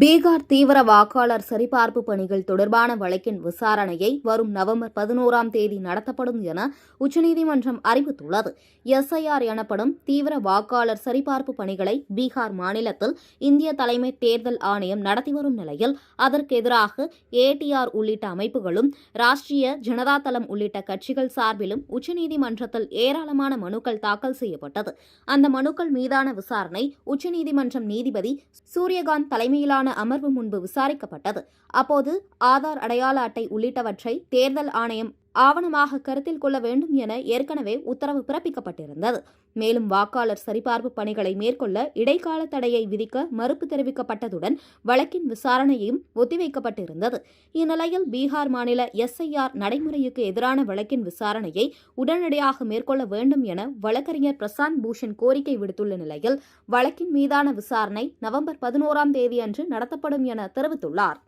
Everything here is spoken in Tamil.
பீகார் தீவிர வாக்காளர் சரிபார்ப்பு பணிகள் தொடர்பான வழக்கின் விசாரணையை வரும் நவம்பர் பதினோராம் தேதி நடத்தப்படும் என உச்சநீதிமன்றம் அறிவித்துள்ளது. எஸ்ஐஆர் எனப்படும் தீவிர வாக்காளர் சரிபார்ப்பு பணிகளை பீகார் மாநிலத்தில் இந்திய தலைமை தேர்தல் ஆணையம் நடத்தி வரும் நிலையில் அதற்கு எதிராக ஏடிஆர் உள்ளிட்ட அமைப்புகளும் ராஷ்டிரிய ஜனதா தளம் உள்ளிட்ட கட்சிகள் சார்பிலும் உச்சநீதிமன்றத்தில் ஏராளமான மனுக்கள் தாக்கல் செய்யப்பட்டது. அந்த மனுக்கள் மீதான விசாரணை உச்சநீதிமன்றம் நீதிபதி சூரியகாந்த் தலைமையிலான அமர்வு முன்பு விசாரிக்கப்பட்டது. அப்போது ஆதார் அடையாள அட்டை உள்ளிட்டவற்றை தேர்தல் ஆணையம் ஆவணமாக கருத்தில் கொள்ள வேண்டும் என ஏற்கனவே உத்தரவு பிறப்பிக்கப்பட்டிருந்தது. மேலும் வாக்காளர் சரிபார்ப்பு பணிகளை மேற்கொள்ள இடைக்கால தடையை விதிக்க மறுப்பு தெரிவிக்கப்பட்டதுடன் வழக்கின் விசாரணையும் ஒத்திவைக்கப்பட்டிருந்தது. இந்நிலையில் பீகார் மாநில எஸ்ஐஆர் நடைமுறைக்கு எதிரான வழக்கின் விசாரணையை உடனடியாக மேற்கொள்ள வேண்டும் என வழக்கறிஞர் பிரசாந்த் பூஷன் கோரிக்கை விடுத்துள்ள நிலையில் வழக்கின் மீதான விசாரணை நவம்பர் பதினோராம் தேதியன்று நடத்தப்படும் என தெரிவித்துள்ளார்.